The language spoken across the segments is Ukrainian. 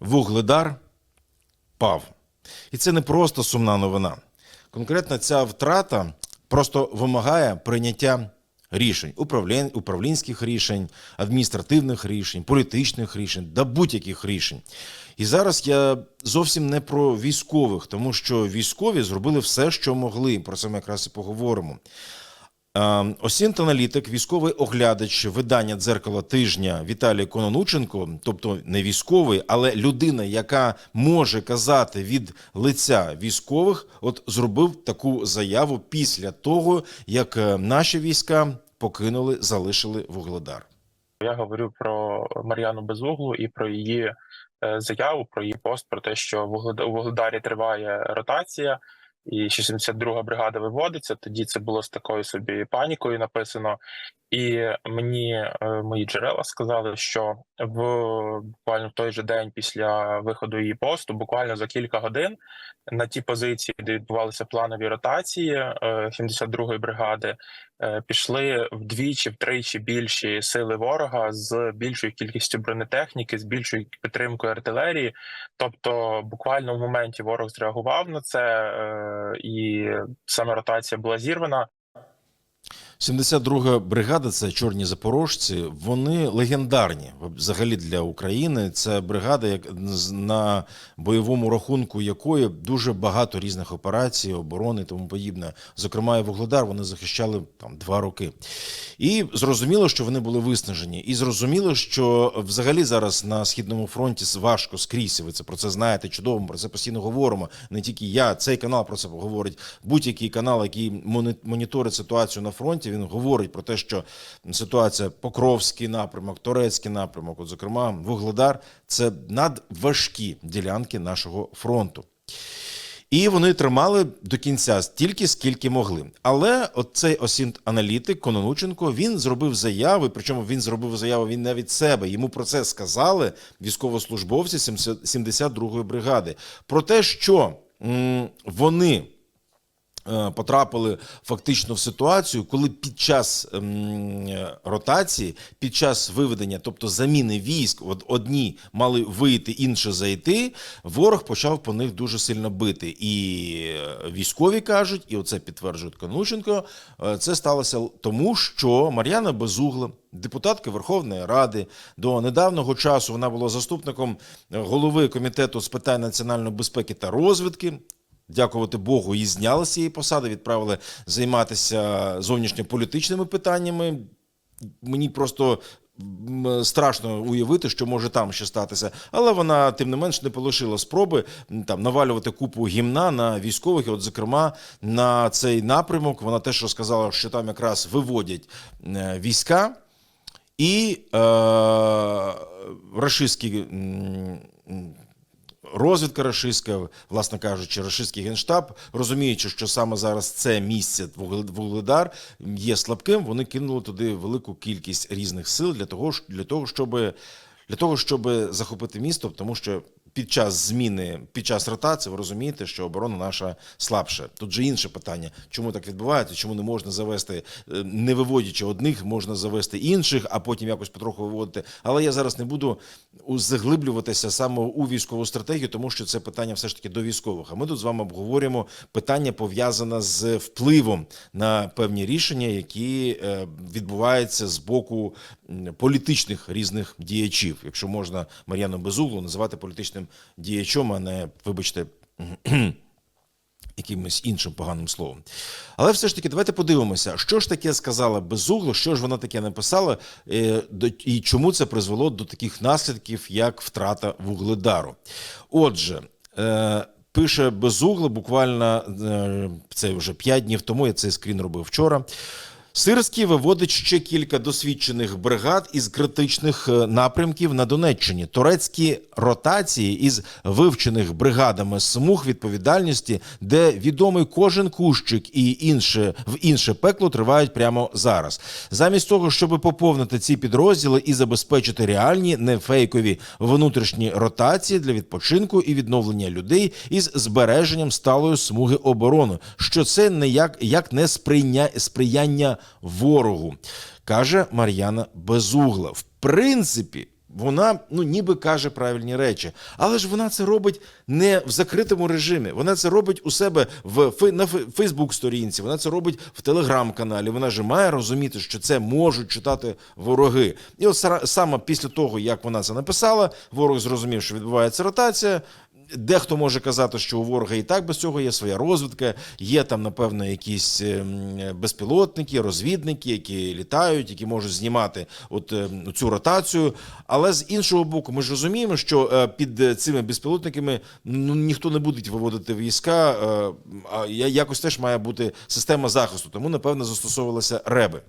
Вугледар пав. І це не просто сумна новина. Конкретно ця втрата просто вимагає прийняття рішень, управлінських рішень, адміністративних рішень, політичних рішень, да будь-яких рішень. І зараз я зовсім не про військових, тому що військові зробили все, що могли. Про це ми якраз і поговоримо. Е, Осінт-аналітик, військовий оглядач видання дзеркала тижня Віталій Кононученко, тобто не військовий, але людина, яка може казати від лиця військових, от зробив таку заяву після того, як е, наші війська покинули, залишили Вугледар. Я говорю про Мар'яну Безуглу і про її е, заяву, про її пост про те, що в Вугледарі триває ротація, і 62-га бригада виводиться. Тоді це було з такою собі панікою написано. І мені е, мої джерела сказали, що в буквально в той же день після виходу її посту, буквально за кілька годин, на ті позиції, де відбувалися планові ротації е, 72-ї бригади, е, пішли вдвічі, втричі більші сили ворога з більшою кількістю бронетехніки, з більшою підтримкою артилерії. Тобто, буквально в моменті ворог зреагував на це, е, і саме ротація була зірвана. 72-га бригада це чорні запорожці. Вони легендарні взагалі для України. Це бригада, як на бойовому рахунку якої дуже багато різних операцій, оборони тому подібне. Зокрема, і Вугледар вони захищали там два роки. І зрозуміло, що вони були виснажені. І зрозуміло, що взагалі зараз на східному фронті важко скрізь. Ви це про це знаєте чудово. Ми про це постійно говоримо. Не тільки я, цей канал про це говорить. Будь-який канал, який моніторить ситуацію на фронті, він говорить про те, що ситуація Покровський напрямок, Турецький напрямок, от зокрема, Вугледар це надважкі ділянки нашого фронту. І вони тримали до кінця стільки, скільки могли. Але от цей осінт-аналітик Кононученко він зробив заяви. Причому він зробив заяву він не від себе. Йому про це сказали військовослужбовці 70 72-ї бригади. Про те, що вони потрапили фактично в ситуацію, коли під час ем, е, ротації, під час виведення, тобто заміни військ, от одні мали вийти, інші зайти, ворог почав по них дуже сильно бити. І е, військові кажуть, і оце підтверджує Конученко, е, це сталося тому, що Мар'яна Безугла, депутатка Верховної Ради, до недавнього часу вона була заступником е, голови комітету з питань національної безпеки та розвідки. Дякувати Богу, її зняли з цієї посади, відправили займатися зовнішньополітичними питаннями. Мені просто страшно уявити, що може там ще статися. Але вона, тим не менш, не полишила спроби там навалювати купу гімна на військових. І от, зокрема, на цей напрямок вона теж розказала, що там якраз виводять е, війська. І е, рашистські розвідка рашистська, власне кажучи, рашистський генштаб, розуміючи, що саме зараз це місце Вугле- Вугледар є слабким, вони кинули туди велику кількість різних сил для того, для того, щоб для того, щоб захопити місто, тому що під час зміни, під час ротації, ви розумієте, що оборона наша слабша. Тут же інше питання, чому так відбувається, чому не можна завести, е, не виводячи одних, можна завести інших, а потім якось потроху виводити. Але я зараз не буду заглиблюватися саме у військову стратегію, тому що це питання все ж таки до військових. А ми тут з вами обговорюємо питання пов'язане з впливом на певні рішення, які е, відбуваються з боку політичних різних діячів, якщо можна Мар'яну Безуглу називати політичним діячом, а не, вибачте, якимось іншим поганим словом. Але все ж таки, давайте подивимося, що ж таке сказала Безугло, що ж вона таке написала, е, і чому це призвело до таких наслідків, як втрата вугледару. Отже, е, пише Безугло, буквально е, це вже 5 днів тому, я цей скрін робив вчора. Сирський виводить ще кілька досвідчених бригад із критичних е, напрямків на Донеччині. Турецькі ротації із вивчених бригадами смуг відповідальності, де відомий кожен кущик і інше в інше пекло тривають прямо зараз. Замість того, щоб поповнити ці підрозділи і забезпечити реальні, не фейкові внутрішні ротації для відпочинку і відновлення людей із збереженням сталої смуги оборони, що це не як, як не сприйня, сприяння ворогу, каже Мар'яна Безугла. В принципі, вона ну ніби каже правильні речі, але ж вона це робить не в закритому режимі. Вона це робить у себе в на Фейсбук сторінці. Вона це робить в телеграм-каналі. Вона ж має розуміти, що це можуть читати вороги. І от саме після того, як вона це написала, ворог зрозумів, що відбувається ротація. Дехто може казати, що у ворога і так без цього є своя розвідка, є там, напевно, якісь ем, безпілотники, розвідники, які літають, які можуть знімати от ем, цю ротацію. Але з іншого боку, ми ж розуміємо, що е, під цими безпілотниками ну ніхто не буде виводити війська, е, а якось теж має бути система захисту. Тому напевно застосовувалися реби.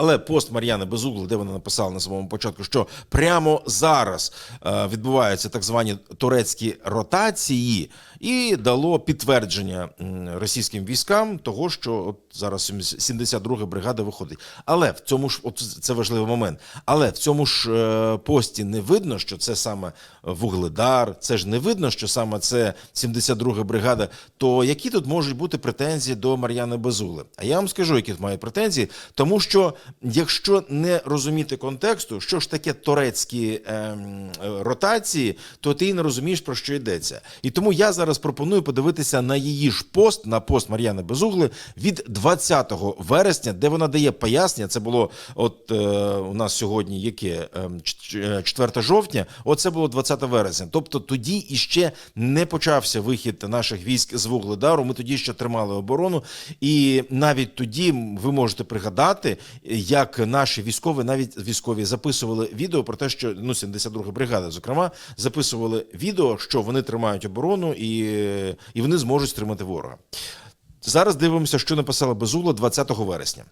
Але пост Мар'яни Безугли, де вона написала на самому початку, що прямо зараз е, відбуваються так звані турецькі ротації, і дало підтвердження російським військам того, що от зараз 72 бригада виходить. Але в цьому ж от це важливий момент. Але в цьому ж е, пості не видно, що це саме Вугледар, це ж не видно, що саме це 72 бригада. То які тут можуть бути претензії до Мар'яни Безугли? А я вам скажу, які тут мають претензії, тому що якщо не розуміти контексту, що ж таке турецькі ем, ротації, то ти і не розумієш про що йдеться. І тому я зараз пропоную подивитися на її ж пост, на пост Мар'яни Безугли від 20 вересня, де вона дає пояснення. Це було от е, у нас сьогодні яке Ем, ч- е, 4 жовтня. Оце було 20 вересня. Тобто тоді іще не почався вихід наших військ з Вугледару. Ми тоді ще тримали оборону, і навіть тоді ви можете пригадати, як наші військові, навіть військові, записували відео про те, що ну 72 бригада, зокрема, записували відео, що вони тримають оборону і, і вони зможуть стримати ворога. Зараз дивимося, що написала Безула 20 вересня.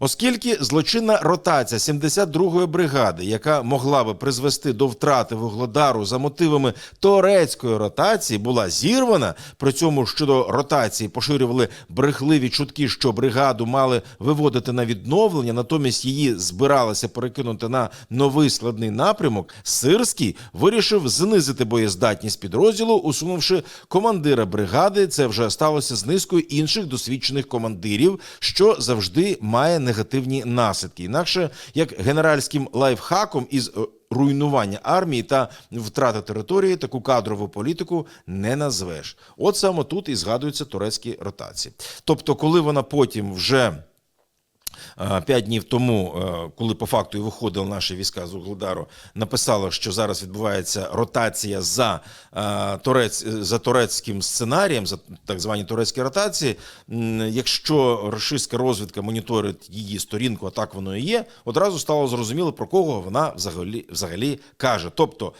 Оскільки злочинна ротація 72-ї бригади, яка могла би призвести до втрати вугледару за мотивами турецької ротації, була зірвана. При цьому щодо ротації поширювали брехливі чутки, що бригаду мали виводити на відновлення, натомість її збиралися перекинути на новий складний напрямок. Сирський вирішив знизити боєздатність підрозділу, усунувши командира бригади. Це вже сталося з низкою інших досвідчених командирів, що завжди має негативні наслідки. Інакше як генеральським лайфхаком із е, руйнування армії та втрати території таку кадрову політику не назвеш. От саме тут і згадуються турецькі ротації. Тобто, коли вона потім вже. Е, П'ять днів тому, е, коли по факту і виходили наші війська з Угледару, написала, що зараз відбувається ротація за, е, турец, за турецьким сценарієм, за так звані турецькі ротації. Якщо російська розвідка моніторить її сторінку, а так воно і є, одразу стало зрозуміло, про кого вона взагалі, взагалі каже. Тобто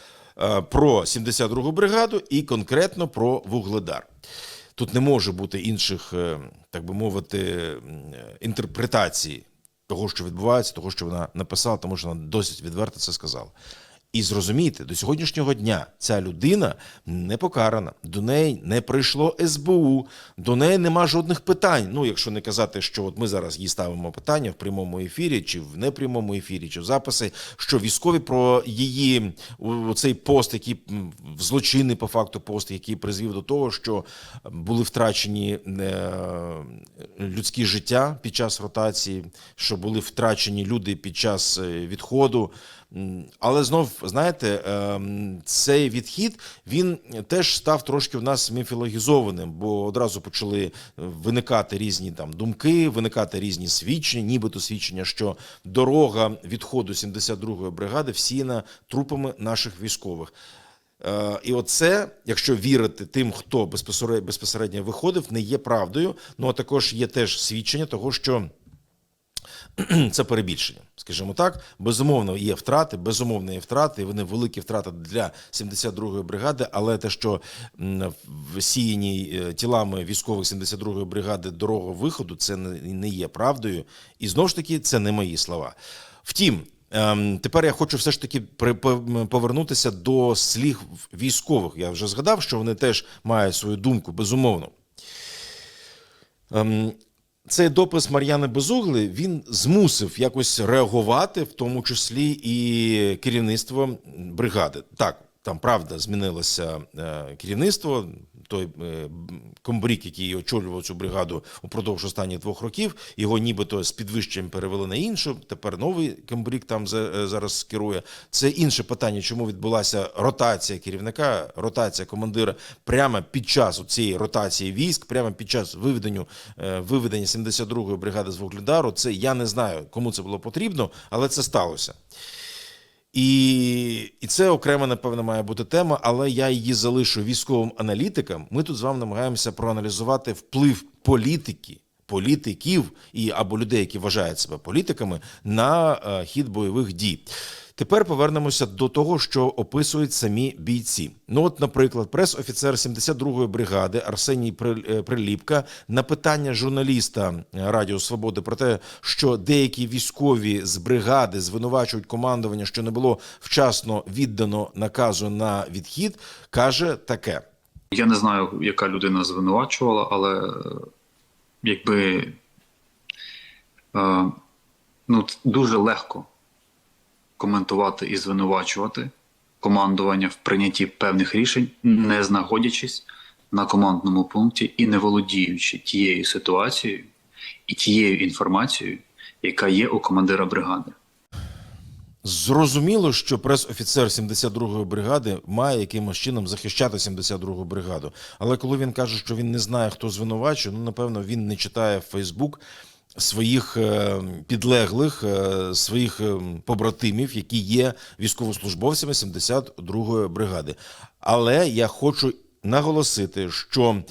про 72-гу бригаду і конкретно про Вугледар. Тут не може бути інших, е, так би мовити, е, інтерпретацій того, що відбувається, того, що вона написала, тому що вона досить відверто це сказала. І зрозумійте, до сьогоднішнього дня ця людина не покарана, до неї не прийшло СБУ, до неї нема жодних питань. Ну, якщо не казати, що от ми зараз їй ставимо питання в прямому ефірі, чи в непрямому ефірі, чи в записи, що військові про її цей пост, який злочинний по факту пост, який призвів до того, що були втрачені е, людські життя під час ротації, що були втрачені люди під час е, відходу. Але знов знаєте, ем, цей відхід він теж став трошки в нас міфологізованим, бо одразу почали виникати різні там думки, виникати різні свідчення, нібито свідчення, що дорога відходу 72-ї бригади всіяна трупами наших військових. Е, І оце, якщо вірити тим, хто безпосередньо виходив, не є правдою. Ну а також є теж свідчення того, що це перебільшення, скажімо так. Безумовно, є втрати, безумовно, є втрати. і Вони великі втрати для 72-ї бригади. Але те, що м, всіяні е, тілами військових 72-ї бригади дорога виходу, це не є правдою. І знову ж таки, це не мої слова. Втім. ем, Тепер я хочу все ж таки повернутися до слів військових. Я вже згадав, що вони теж мають свою думку, безумовно. Цей допис Мар'яни Безугли він змусив якось реагувати, в тому числі і керівництво бригади. Так, Там правда змінилося е, керівництво. Той е, комбрік, який очолював цю бригаду упродовж останніх двох років, його нібито з підвищенням перевели на іншу. Тепер новий комбрік там е, зараз керує. Це інше питання, чому відбулася ротація керівника, ротація командира прямо під час цієї ротації військ, прямо під час виведення, е, виведення 72-ї бригади з Вугледару. Це я не знаю, кому це було потрібно, але це сталося. І, і це окрема, напевно, має бути тема, але я її залишу військовим аналітикам. Ми тут з вами намагаємося проаналізувати вплив політики, політиків і або людей, які вважають себе політиками, на е, хід бойових дій. Тепер повернемося до того, що описують самі бійці. Ну, от, наприклад, прес-офіцер 72-ї бригади Арсеній е, Приліпка на питання журналіста е, Радіо Свободи про те, що деякі військові з бригади звинувачують командування, що не було вчасно віддано наказу на відхід, каже таке. Я не знаю, яка людина звинувачувала, але е, якби ну, дуже легко коментувати і звинувачувати командування в прийнятті певних рішень, не знаходячись на командному пункті і не володіючи тією ситуацією і тією інформацією, яка є у командира бригади. Зрозуміло, що прес-офіцер 72-ї бригади має якимось чином захищати 72-гу бригаду. Але коли він каже, що він не знає, хто звинувачує, ну напевно він не читає Фейсбук своїх е, підлеглих, е, своїх е, побратимів, які є військовослужбовцями 72-ї бригади. Але я хочу наголосити, що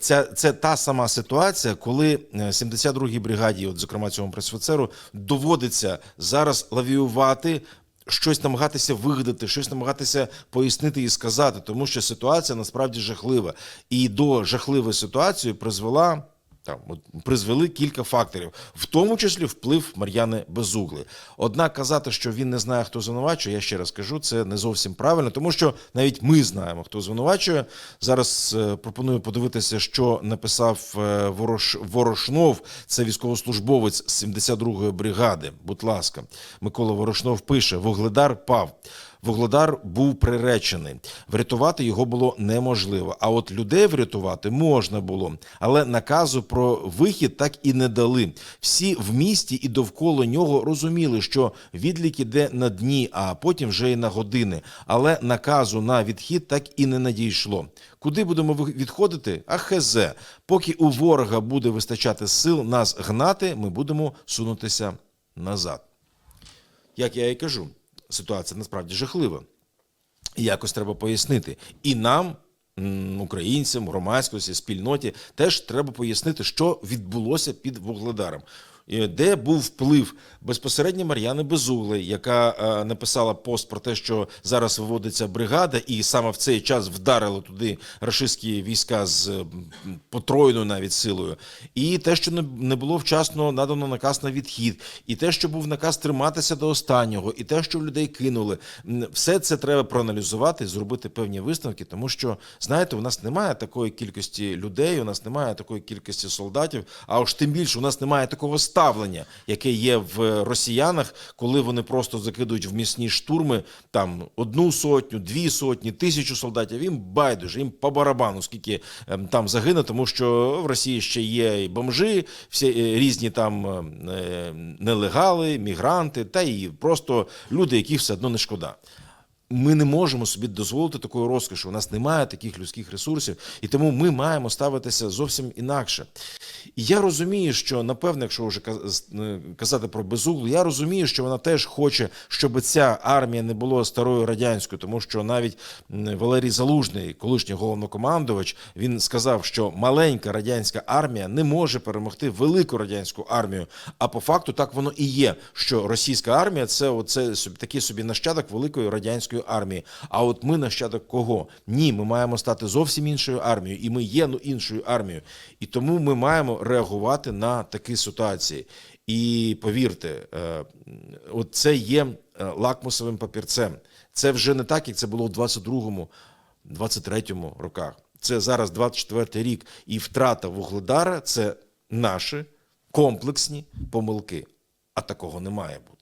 це, це та сама ситуація, коли е, 72-й бригаді, от зокрема цьому пресофіцеру, доводиться зараз лавіювати. Щось намагатися вигадати, щось намагатися пояснити і сказати, тому що ситуація насправді жахлива. І до жахливої ситуації призвела там призвели кілька факторів, в тому числі вплив Мар'яни Безугли. Однак казати, що він не знає, хто звинувачує, я ще раз кажу, це не зовсім правильно, тому що навіть ми знаємо, хто звинувачує. Зараз е, пропоную подивитися, що написав е, Ворош, Ворошнов, це військовослужбовець 72-ї бригади. Будь ласка, Микола Ворошнов пише: Вугледар пав. Вугледар був приречений. Врятувати його було неможливо. А от людей врятувати можна було. Але наказу про вихід так і не дали. Всі в місті і довкола нього розуміли, що відлік іде на дні, а потім вже й на години. Але наказу на відхід так і не надійшло. Куди будемо відходити? А хезе. Поки у ворога буде вистачати сил нас гнати, ми будемо сунутися назад. Як я і кажу, ситуація насправді жахлива. І якось треба пояснити. І нам, українцям, громадськості, спільноті, теж треба пояснити, що відбулося під Вугледаром. Де був вплив безпосередньо Мар'яни Безуглої, яка е, написала пост про те, що зараз виводиться бригада, і саме в цей час вдарили туди рашистські війська з потроєною навіть силою, і те, що не, було вчасно надано наказ на відхід, і те, що був наказ триматися до останнього, і те, що людей кинули, все це треба проаналізувати, зробити певні висновки, тому що знаєте, у нас немає такої кількості людей, у нас немає такої кількості солдатів. А уж тим більше у нас немає такого ставлення, яке є в росіянах, коли вони просто закидують в місні штурми там одну сотню, дві сотні, тисячу солдатів. Їм байдуже, їм по барабану, скільки ем, там загине, тому що в Росії ще є і бомжи, всі е, різні там е, нелегали, мігранти, та і просто люди, яких все одно не шкода. Ми не можемо собі дозволити такої розкоші. У нас немає таких людських ресурсів, і тому ми маємо ставитися зовсім інакше. І я розумію, що напевно, якщо вже е, казати про безуглу, я розумію, що вона теж хоче, щоб ця армія не була старою радянською, тому що навіть Валерій Залужний, колишній головнокомандувач, він сказав, що маленька радянська армія не може перемогти велику радянську армію. А по факту так воно і є, що російська армія це оце собі такий собі нащадок великої радянської армії. А от ми нащадок кого? Ні, ми маємо стати зовсім іншою армією, і ми є ну, іншою армією. І тому ми маємо реагувати на такі ситуації. І повірте, е, от це є е, лакмусовим папірцем. Це вже не так, як це було в 22-му, 23-му роках. Це зараз 24-й рік, і втрата вугледара це наші комплексні помилки. А такого не має бути.